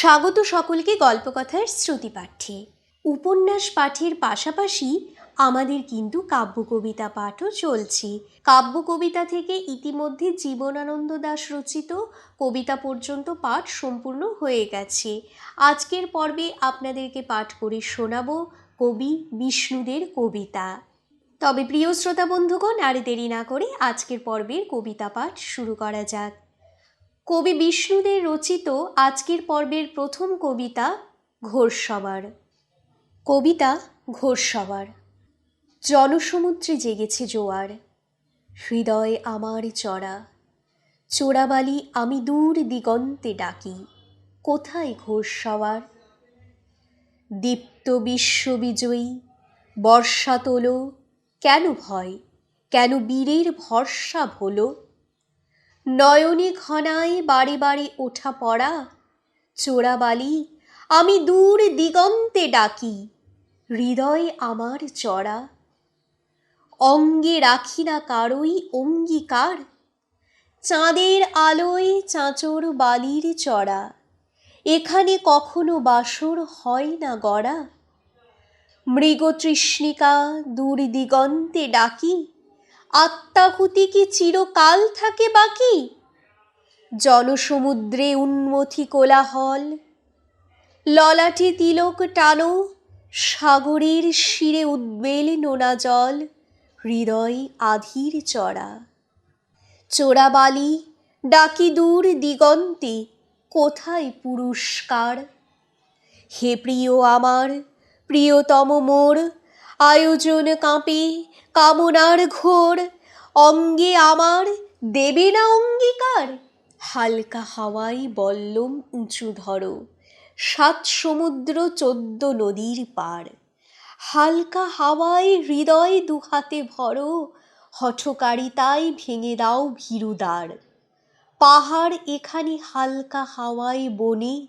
স্বাগত সকলকে গল্পকথার শ্রুতি পাঠ্যে উপন্যাস পাঠের পাশাপাশি আমাদের কিন্তু কাব্য কবিতা পাঠও চলছে। কাব্য কবিতা থেকে ইতিমধ্যে জীবনানন্দ দাশ রচিত কবিতা পর্যন্ত পাঠ সম্পূর্ণ হয়ে গেছে। আজকের পর্বে আপনাদেরকে পাঠ করে শোনাবো কবি বিষ্ণুদের কবিতা। তবে প্রিয় শ্রোতা বন্ধুগণ, আর দেরি না করে আজকের পর্বের কবিতা পাঠ শুরু করা যাক। কবি বিষ্ণুদের রচিত আজকের পর্বের প্রথম কবিতা ঘোরসবার কবিতা ঘোরসবার জনসমুদ্রে জেগেছে জোয়ার। হৃদয় আমার চড়া। চোরাবালি আমি দূর দিগন্তে ডাকি। কোথায় ঘোরসবার দীপ্ত বিশ্ববিজয়ী, বর্ষা তোলো, কেন ভয়? কেন বীরের ভরসা ভোলো? নয়নে ঘনায় বাড়ি বারে ওঠা পড়া। চোরাবালি আমি দূর দিগন্তে ডাকি, হৃদয় আমার চড়া। অঙ্গে রাখি না কারোই অঙ্গীকার, চাঁদের আলোয় চাঁচর বালির চড়া। এখানে কখনো বাসর হয় না গড়া। মৃগতৃষ্ণিকা দূর দিগন্তে ডাকি আত্মাহুতি কি চিরকাল থাকে বাকি? জনসমুদ্রে উন্মথি কোলাহল। ললাটে তিলক টানো, সাগরের শিরে উদ্বেল নোনা জল, হৃদয় আধির চড়া। চোরাবালি, ডাকি দূর দিগন্তে, কোথায় পুরস্কার? হে প্রিয় আমার, প্রিয়তম মোর আয়োজন কাঁপে, কামনার ঘোর। অঙ্গে আমার, দেবে না অঙ্গীকার? হালকা হাওয়াই বল্লম উঁচু ধরো, সাত সমুদ্র চোদ্দ নদীর পার। হালকা হাওয়ায় হৃদয় দুহাতে ভরো, হঠকারিতায় ভেঙে দাও ভীরুদার পাহাড় এখানে হালকা হাওয়ায় বনে,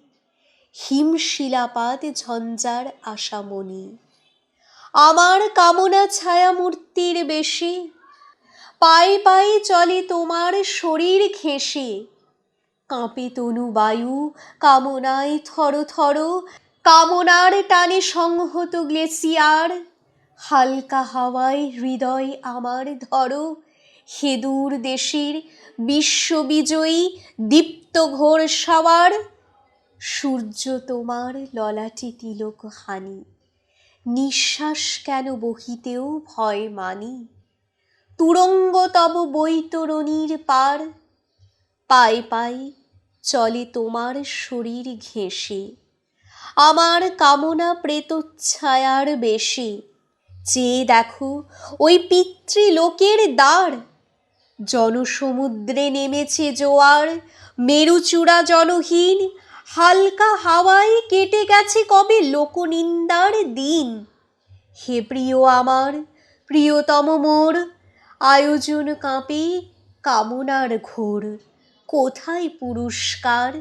হিমশিলাপাত ঝঞ্ঝার আশামণি আমার কামনা ছায়া মূর্তির বেশে। পায়ে পায়ে চলে তোমার শরীর ঘেঁষে। কাঁপে তনু বায়ু, কামনায় থর থর, কামনার টানে সংহত গ্লেসিয়ার। হালকা হাওয়ায় হৃদয় আমার ধরো, হেদুর দেশের বিশ্ববিজয়ী দীপ্ত ঘোর সাওয়ার। সূর্য তোমার ললাটি তিলক হানি। নিঃশ্বাস কেন বহিতেও ভয় মানি? তুরঙ্গ তব বৈতরণীর পার। পায়ে পায়ে চলে তোমার শরীর ঘেঁষে। আমার কামনা প্রেতচ্ছায়ার বেশে। চেয়ে দেখো ওই পিতৃলোকের দ্বার। জনসমুদ্রে নেমেছে জোয়ার। মেরুচূড়া জনহীন হালকা হাওয়ায় কেটে গেছে কবে লোকনিন্দার দিন। হে প্রিয় আমার, প্রিয়তম মোর, আয়োজন কাঁপে কামনার ঘোর। কোথায় পুরস্কার?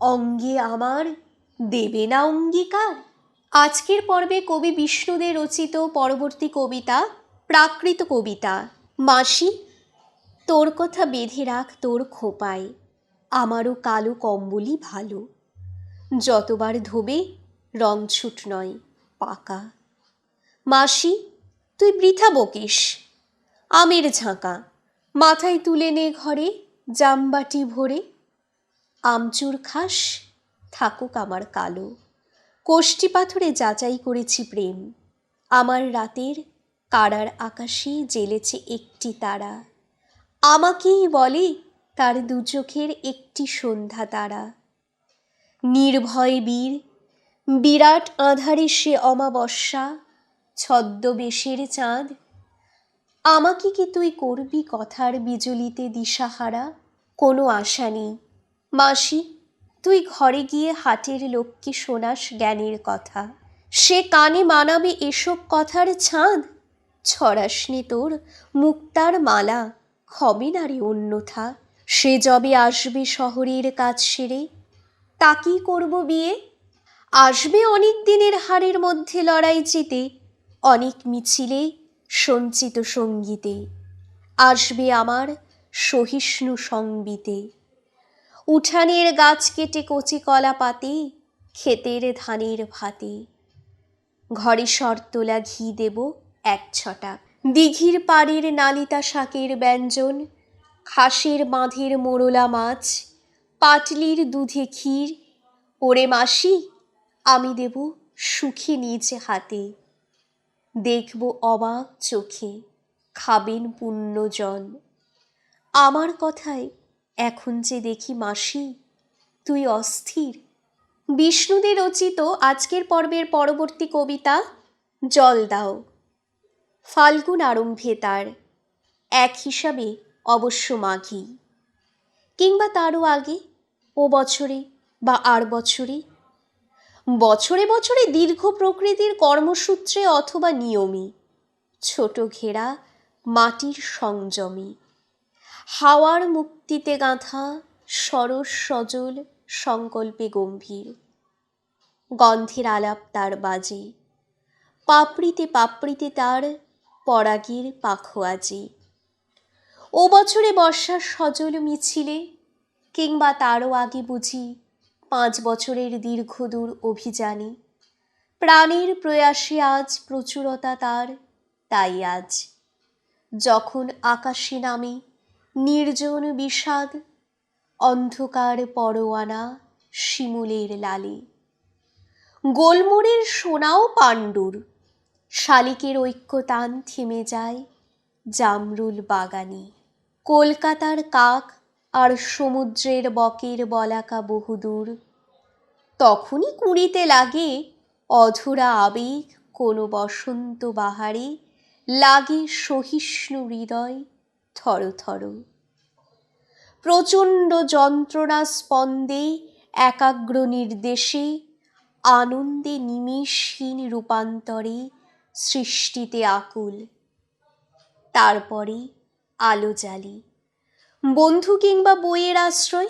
অঙ্গে আমার দেবে না অঙ্গীকার। আজকের পর্বে কবি বিষ্ণুদের রচিত পরবর্তী কবিতা, প্রাকৃত কবিতা, মাসি, তোর কথা বেঁধে রাখ তোর খোপায়। আমারও কালো কম্বলই ভালো। যতবার ধোবে, রং ছুট নয়, পাকা। মাসি, তুই বৃথা বকিস। আমের ঝাঁকা। মাথায় তুলে নে ঘরে জামবাটি ভরে। আমচুর খাস, থাকুক আমার কালো। কোষ্ঠী পাথরে যাচাই করেছি প্রেম। আমার রাতের কারার আকাশে জ্বেলেছে একটি তারা। আমাকেই বলে তার দু চোখের একটি সন্ধ্যা তারা। নির্ভয় বীর, বিরাট আধারে সে অমাবস্যা, ছদ্মবেশের চাঁদ। আমাকে কি তুই করবি কথার বিজলিতে দিশাহারা? কোনো আশা নেই। মাসি, তুই ঘরে গিয়ে হাটের লোককে শোনাস জ্ঞানের কথা। সে কানে মানাবে এসব কথার ছাঁদ। ছড়াসনি তোর মুক্তার মালা হবে না রে অন্যথা। সে যবে আসবে শহরের কাজ সেরে, তা কি করব বিয়ে? আসবে অনেক দিনের হারের মধ্যে লড়াই জিতে, অনেক মিছিলে সঞ্চিত সঙ্গীতে। আসবে আমার সহিষ্ণু সঙ্গীতে উঠানের গাছ কেটে কচি কলা পাতে, ক্ষেতের ধানের ভাতে। ঘরে শর্তলা ঘি দেব এক ছটা। দিঘির পাড়ের নালিতা শাকের ব্যঞ্জন খাসের বাঁধের মোরলা মাছ, পাটলির দুধে ক্ষীর, ওরে মাসি, আমি দেব সুখে নিজ হাতে। দেখব অবাক চোখে, খাবেন পুণ্যজন। আমার কথায় এখন যে দেখি মাসি, তুই অস্থির। বিষ্ণুদের রচিত আজকের পর্বের পরবর্তী কবিতা, জল দাও। ফাল্গুন আরম্ভে তার। এক হিসাবে অবশ্য মাঘি কিংবা তারও আগে, ও বছরে বা আর বছরে? বছরে বছরে দীর্ঘ প্রকৃতির কর্মসূত্রে অথবা নিয়মী, ছোট ঘেরা মাটির সংযমী। হাওয়ার মুক্তিতে গাঁথা সরস সজল সংকল্পে গম্ভীর। গন্ধের আলাপ তার বাজে, পাপড়িতে পাপড়িতে তার পরাগীর পাখোয়াজে। ও বছরে বর্ষার সজল মিছিলে, কিংবা তারও আগে বুঝি পাঁচ বছরের দীর্ঘদূর অভিযানে। প্রাণের প্রয়াসে আজ প্রচুরতা তার, তাই আজ। যখন আকাশে নামে নির্জন বিষাদ, অন্ধকার পরোয়ানা শিমুলের লালে। গোলমোড়ের সোনাও পাণ্ডুর, শালিকের ঐক্যতান থেমে যায় জামরুল বাগানে। কলকাতার কাক আর সমুদ্রের বকের বলাকা বহুদূর। তখনই কুড়িতে লাগে অধরা আবেগ, কোনো বসন্ত বাহারে লাগে সহিষ্ণু হৃদয় থর থর। প্রচণ্ড যন্ত্রণা স্পন্দে, একাগ্র নির্দেশে, আনন্দে নিমেষহীন রূপান্তরে সৃষ্টিতে আকুল। তারপরে আলো জ্বালি। বন্ধু কিংবা বইয়ের আশ্রয়?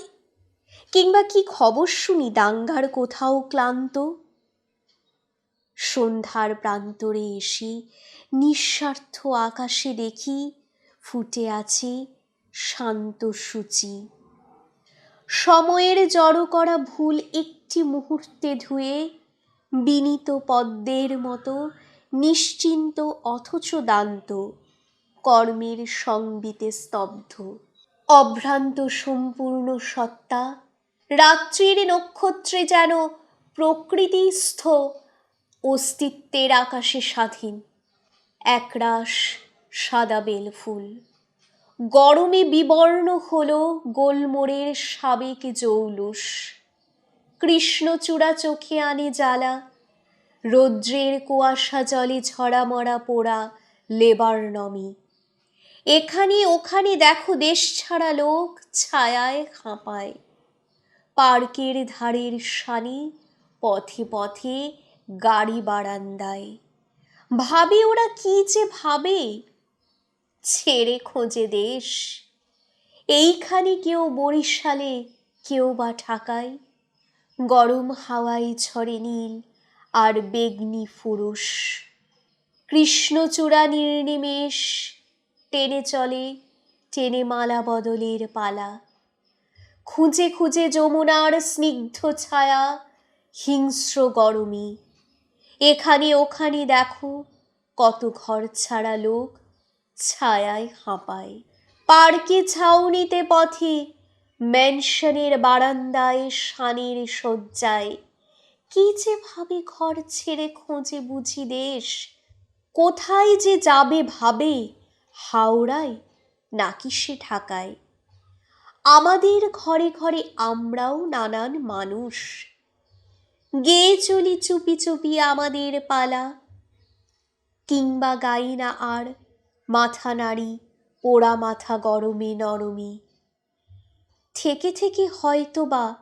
কিংবা কি খবর শুনি দাঙ্গার কোথাও ক্লান্ত? সন্ধ্যার প্রান্তরে এসে নিঃস্বার্থ আকাশে দেখি ফুটে আছে শান্ত সূচি। সময়ের জড়ো করা ভুল একটি মুহূর্তে ধুয়ে বিনীত পদ্মের মতো নিশ্চিন্ত অথচ দান্ত। কর্মের সংবিতে স্তব্ধ। অভ্রান্ত সম্পূর্ণ সত্তা, রাত্রির নক্ষত্রে যেন প্রকৃতিস্থ, অস্তিত্বের আকাশে স্বাধীন। একরাশ সাদা বেল ফুল। গরমে বিবর্ণ হল গোলমোড়ের সাবেক জৌলুস। কৃষ্ণচূড়া চোখে আনে জ্বালা, রৌদ্রের কুয়াশা জলে ঝরা মরা পোড়া লেবার নমি। এখানে ওখানে দেখো দেশ ছাড়া লোক ছায়ায় খাঁপায় পার্কের ধারের সানি পথে পথে গাড়ি বারান্দায়। ভাবে ওরা কি যে ভাবে? ছেড়ে খোঁজে দেশ। এইখানে কেউ বরিশালে, কেউ বা ঢাকায়। গরম হাওয়ায় ঝরে নীল আর বেগনি ফুরুষ। কৃষ্ণচূড়া নির্নিমেষ টেনে চলে টেনে মালা বদলের পালা। খুঁজে খুঁজে যমুনার স্নিগ্ধ ছায়া, হিংস্র গরমী। এখানে ওখানে দেখো কত ঘর ছাড়া লোক ছায়ায় হাঁপায়। পার্কে ছাউনিতে পথে ম্যানশনের বারান্দায় শানের শয্যায়। কি যে ভাবে ঘর ছেড়ে খোঁজে বুঝি দেশ, কোথায় যে যাবে ভাবে হাওড়ায় নাকি সে ঢাকায়? আমাদের ঘরে ঘরে আমরাও নানান মানুষ। গেয়ে চলি চুপি চুপি আমাদের পালা। কিংবা গাই না আর মাথা নাড়ি, পোড়া মাথা গরমে নরমে। থেকে থেকে হয়তো বা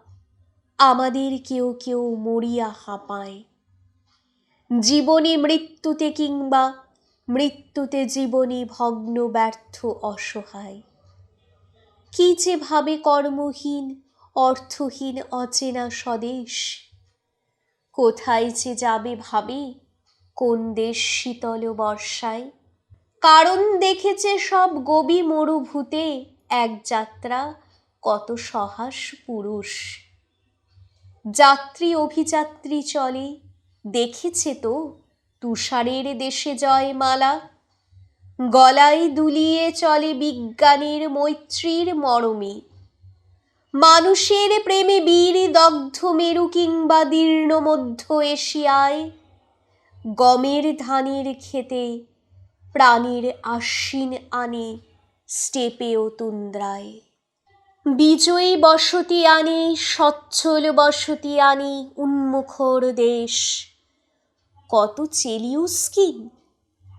আমাদের কেউ কেউ মরিয়া হাঁপায়। জীবনে মৃত্যুতে কিংবা মৃত্যুতে জীবনী ভগ্ন, ব্যর্থ, অসহায়। কি যে ভাবে কর্মহীন, অর্থহীন, অচেনা স্বদেশ। কোথায় যে যাবে ভাবে, কোন দেশ শীতল বর্ষায়। কারণ দেখেছে সব গবি মরুভূতে, এক যাত্রা কত সহাস পুরুষ। যাত্রী, অভিযাত্রী চলে, দেখেছে তো তুষারের দেশে জয় মালা গলায় দুলিয়ে চলে বিজ্ঞানের মৈত্রীর মরমে। মানুষের প্রেমে বীর দগ্ধ মেরু কিংবা দীর্ণ মধ্য এশিয়ায়। গমের ধানের খেতে প্রাণীর আশ্বিন আনে স্টেপে ও তুন্দ্রায়। বিজয়ী বসতি আনে, সচ্ছল বসতি আনি উন্মুখর দেশ। কত চেলিউস কি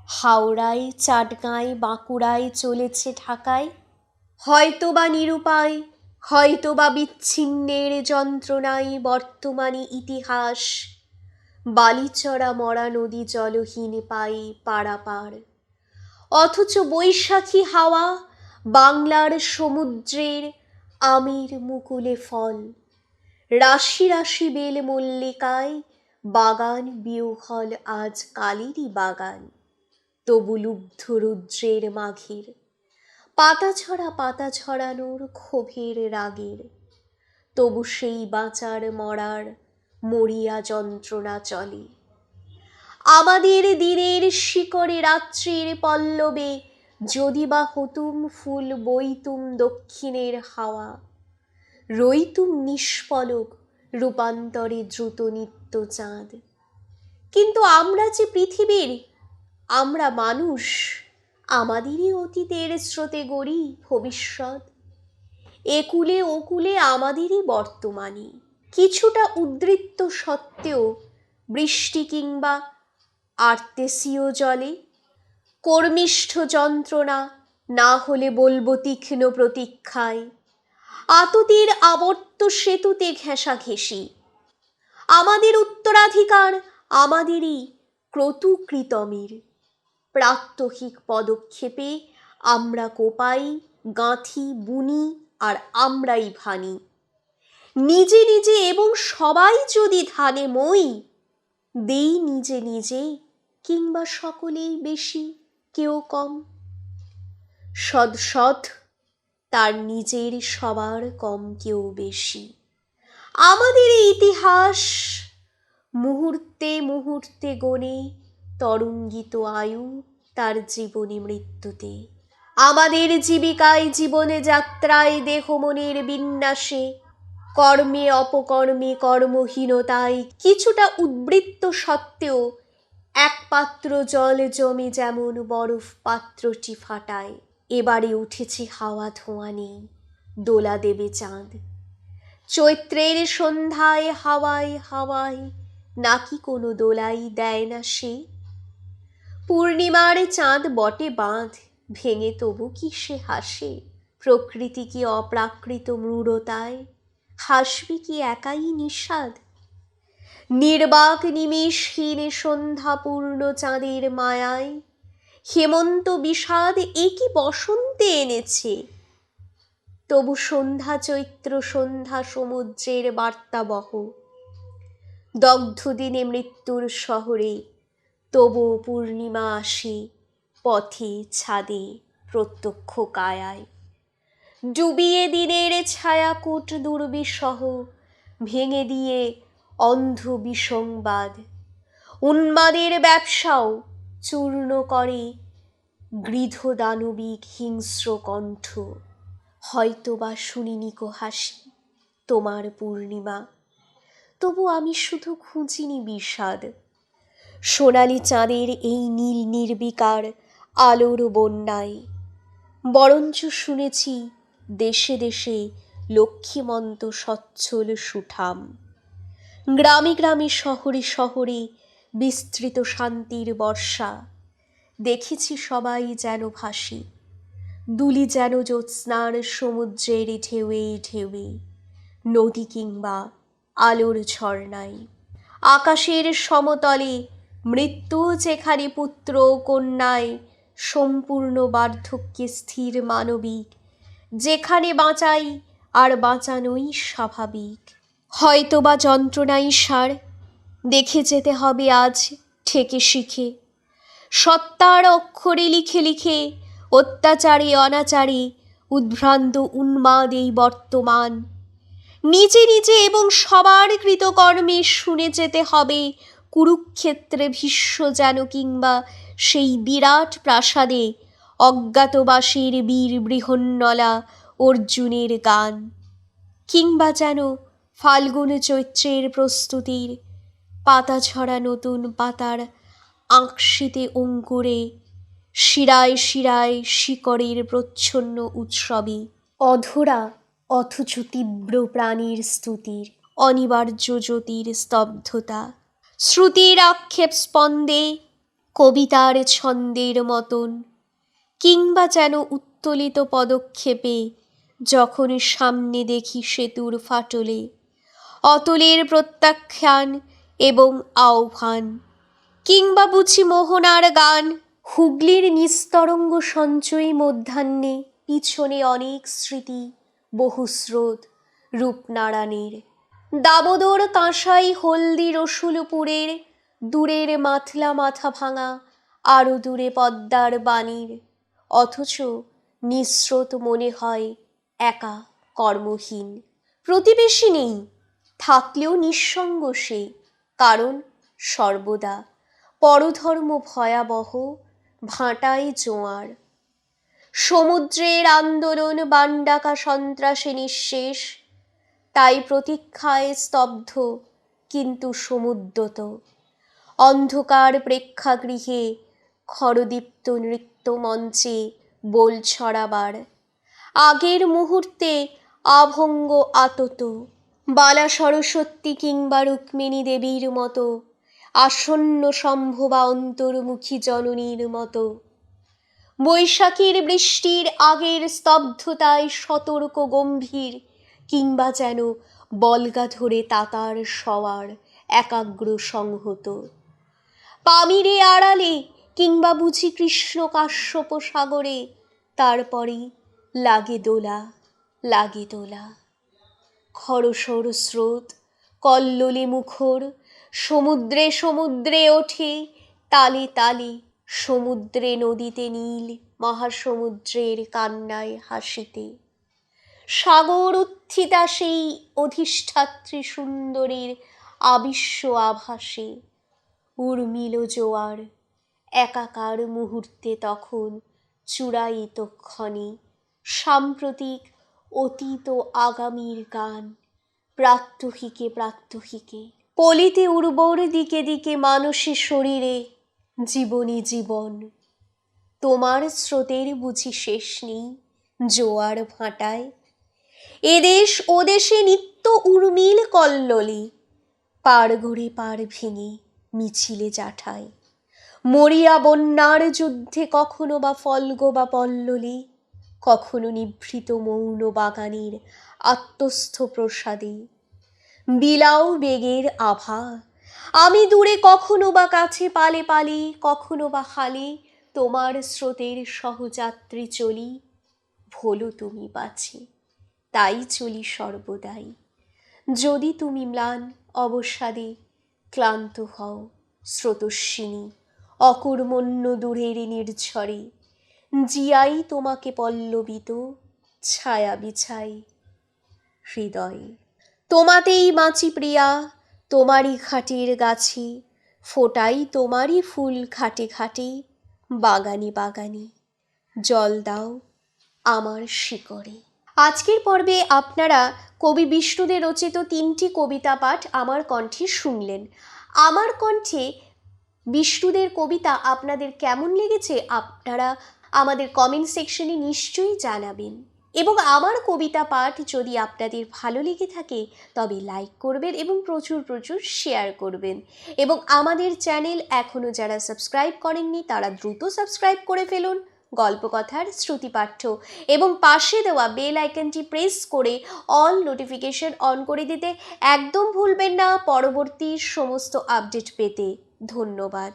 হাওড়ায়, চাটগাঁয়, বাঁকুড়ায় চলেছে ঢাকায়। হয়তো বা নিরুপায় হয়তো বা বিচ্ছিন্নের যন্ত্রণায় বর্তমানে ইতিহাস। বালিচড়া মরা নদী জলহীন পাই পারাপার। অথচ বৈশাখী হাওয়া বাংলার সমুদ্রের আমির মুকুলে ফল। রাশি রাশি বেল মল্লিকায় বাগান বিউহল আজ কালেরই বাগান, তবু লুব্ধ রুদ্রের মাঘের। পাতা ছড়া পাতা ছড়ানোর ক্ষোভের রাগের, তবু সেই বাঁচার মরার মরিয়া যন্ত্রণা চলে। আমাদের দিনের শিকড়ে রাত্রির পল্লবে যদি বা হতুম ফুল বইতুম দক্ষিণের হাওয়া রইতুম নিষ্পলক রূপান্তরে দ্রুত নিত্য চাঁদ। কিন্তু আমরা যে পৃথিবীর, আমরা মানুষ, আমাদেরই অতীতের স্রোতে গড়ি ভবিষ্যৎ। একুলে ওকুলে আমাদেরই বর্তমানে। কিছুটা উদ্বৃত্ত সত্ত্বেও বৃষ্টি কিংবা আর্তেসীয় জলে কর্মিষ্ঠ যন্ত্রণা না হলে বলব তীক্ষ্ণ প্রতীক্ষায়। আততির আবর্ত সেতুতে ঘেঁষা ঘেঁষি আমাদের উত্তরাধিকার আমাদেরই ক্রতুকৃতমের। প্রাত্যহিক পদক্ষেপে আমরা কোপাই, গাঁথি, বুনি আর আমরাই ভানি। নিজে নিজে এবং সবাই যদি ধানে মই, দেই নিজে নিজে কিংবা সকলেই বেশি, কেউ কম। সদ সৎ, তার নিজের সবার কম কেউ বেশি। আমাদের ইতিহাস মুহূর্তে মুহূর্তে গণে তরঙ্গিত আয়ু তার জীবনী মৃত্যুতে। আমাদের জীবিকায় জীবনে যাত্রায় দেহ মনের বিন্যাসে, কর্মে অপকর্মে কর্মহীনতায় কিছুটা উদ্বৃত্ত সত্ত্বেও এক পাত্র জল জমে যেমন বরফ পাত্রটি ফাটায়, এবারে উঠেছে হাওয়া ধোঁয়া নেই, দোলা দেবে চাঁদ। চৈত্রের সন্ধ্যায় হাওয়ায় হাওয়ায় নাকি কোনো দোলাই দেয় না সে? পূর্ণিমার চাঁদ বটে বাঁধ, ভেঙে তবু কি সে হাসে? প্রকৃতি কি অপ্রাকৃত মৃঢ়তায়? হাসবি কি একাই নিষাদ নির্বাক নিমেষহীন সন্ধ্যাপূর্ণ চাঁদের মায়ায়, হেমন্ত বিষাদ এ কি বসন্তে এনেছে? তবু সন্ধ্যা চৈত্র সন্ধ্যা সমুদ্রের বার্তাবহ। দগ্ধ দিনে মৃত্যুর শহরে, তবু পূর্ণিমা আসে পথে ছাদে প্রত্যক্ষ কায়ায়। ডুবিয়ে দিনের ছায়াকূট দুর্বিসহ ভেঙে দিয়ে অন্ধ বিসংবাদ। উন্মাদের ব্যবসাও চূর্ণ করে গৃধ দানবিক হিংস্র কণ্ঠ। হয়তো বা শুনিনি কো হাসি, তোমার পূর্ণিমা। তবু আমি শুধু খুঁজিনি বিষাদ। সোনালি চাঁদের এই নীল নির্বিকার আলোর বন্যায়। বরঞ্চ শুনেছি দেশে দেশে লক্ষ্মীমন্ত সচ্ছল সুঠাম। গ্রামে গ্রামে, শহরে শহরে বিস্তৃত শান্তির বর্ষা। দেখেছি সবাই যেন ভাসি। দুলি যেন জ্যোৎস্নার সমুদ্রের ঢেউয়ে ঢেউয়ে, নদী কিংবা আলোর ঝর্ণায়। আকাশের সমতলে মৃত্যু যেখানে পুত্র কন্যায়, সম্পূর্ণ বার্ধক্যে স্থির মানবিক, যেখানে বাঁচাই আর বাঁচানোই স্বাভাবিক। হয়তো বা যন্ত্রণাই সার, দেখে যেতে হবে আজ, ঠেকে শিখে। সত্তার অক্ষরে লিখে লিখে অত্যাচারে, অনাচারে, উদ্ভ্রান্ত, উন্মাদ এই বর্তমান। নিজে নিজে এবং সবার কৃতকর্মে শুনে যেতে হবে, কুরুক্ষেত্রে ভীষ্ম যেন কিংবা সেই বিরাট প্রাসাদে অজ্ঞাতবাসীর বীর বৃহন্নলা অর্জুনের গান, কিংবা যেন ফাল্গুন চৈত্রের প্রস্তুতির পাতা ঝরা নতুন পাতার আঁকশিতে অঙ্কুরে শিরায় শিরায় শিকড়ের প্রচ্ছন্ন উৎসবে অধরা, অথচ তীব্র প্রাণীর স্তুতির, অনিবার্য জ্যোতির স্তব্ধতা। শ্রুতির আক্ষেপ স্পন্দে, কবিতার ছন্দের মতন। কিংবা যেন উত্তোলিত পদক্ষেপে, যখন সামনে দেখি সেতুর ফাটলে। অতলের প্রত্যাখ্যান এবং আহ্বান। কিংবা বুঝি মোহনার গান। হুগলির নিস্তরঙ্গ সঞ্চয়ী মধ্যাহ্নে পিছনে অনেক স্মৃতি বহুস্রোত রূপনারায়ণের। দামোদর কাঁসাই হলদি রসুলপুরের, দূরের মাথলা মাথা ভাঙা আরও দূরে পদ্মার বাণীর। অথচ নিঃস্রোত মনে হয় একা কর্মহীন। প্রতিবেশী নেই, থাকলেও নিঃসঙ্গ সে, কারণ সর্বদা পরধর্ম ভয়াবহ ভাঁটায় জোয়ার। সমুদ্রের আন্দোলন বান্ডাকা সন্ত্রাসে নিঃশেষ, তাই প্রতীক্ষায় স্তব্ধ কিন্তু সমুদ্রত। অন্ধকার প্রেক্ষাগৃহে খরদীপ্ত নৃত্য মঞ্চে বোল ছড়াবার। আগের মুহূর্তে আভঙ্গ আতত বালা সরস্বতী কিংবা রুক্মিণী দেবীর মতো আসন্ন সম্ভবা অন্তর্মুখী জননীর মতো। বৈশাখীর বৃষ্টির আগের স্তব্ধতায় সতর্ক গম্ভীর, কিংবা যেন বলগা ধরে তাতার সওয়ার একাগ্র সংহত। পামিরে আড়ালে, কিংবা বুঝি কৃষ্ণ কাশ্যপ সাগরে, তারপরে লাগে দোলা লাগে দোলা। খরসর স্রোত, কল্লোলে মুখর সমুদ্রে সমুদ্রে ওঠে, তালে তালে সমুদ্রে নদীতে নীল, মহাসমুদ্রের কান্নায় হাসিতে। সাগর উত্থিতা সেই অধিষ্ঠাত্রী সুন্দরীর আবিশ্ব আভাসে। উর্মিল জোয়ার একাকার মুহূর্তে তখন চূড়ায়িত ক্ষণে। সাম্প্রতিক অতীত আগামীর গান, প্রাত্যহিকে প্রাত্যহিকে পলিতে উর্বর দিকে দিকে মানুষের শরীরে জীবনী জীবন। তোমার স্রোতের বুঝি শেষ নেই জোয়ার ভাঁটায়। এদেশ ওদেশে নিত্য উর্মিল কল্লোলে, পার গড়ে পার ভেঙে মিছিলে জাঠায়। মরিয়া বন্যার যুদ্ধে কখনো বা ফলগো বা পল্ললে, কখনো নিভৃত মৌন বাগানের আত্মস্থ প্রসাদে বিলাও বেগের আভা। আমি দূরে কখনো বা কাছে পালে পালে, কখনো বা হালে তোমার স্রোতের সহযাত্রী চলি। ভোলো তুমি বাছে, তাই চলি সর্বদাই। যদি তুমি ম্লান অবসাদে ক্লান্ত হও, স্রোতস্বিনী, অকর্মণ্য দূরের নির্ঝরে, জিয়াই তোমাকে পল্লবিত, ছায়া বিছাই হৃদয়ে। তোমাতেই বাঁচি প্রিয়া, তোমারই খাটের গাছে, ফোটাই তোমারই ফুল খাটে খাটে, বাগানে বাগানে, জল দাও আমার শিকড়ে। আজকের পর্বে আপনারা কবি বিষ্ণুদের রচিত তিনটি কবিতা পাঠ আমার কণ্ঠে শুনলেন। আমার কণ্ঠে বিষ্ণুদের কবিতা আপনাদের কেমন লেগেছে আপনারা আমাদের কমেন্ট সেকশনে নিশ্চয়ই জানাবেন। এবং আমার কবিতা পাঠ যদি আপনাদের ভালো লেগে থাকে, তবে লাইক করবেন এবং প্রচুর প্রচুর শেয়ার করবেন। এবং আমাদের চ্যানেল এখনও যারা সাবস্ক্রাইব করেননি, তারা দ্রুত সাবস্ক্রাইব করে ফেলুন গল্পকথার শ্রুতিপাঠ্য এবং পাশে দেওয়া বেল আইকনটি প্রেস করে অল নোটিফিকেশন অন করে দিতে একদম ভুলবেন না। পরবর্তী সমস্ত আপডেট পেতে ধন্যবাদ।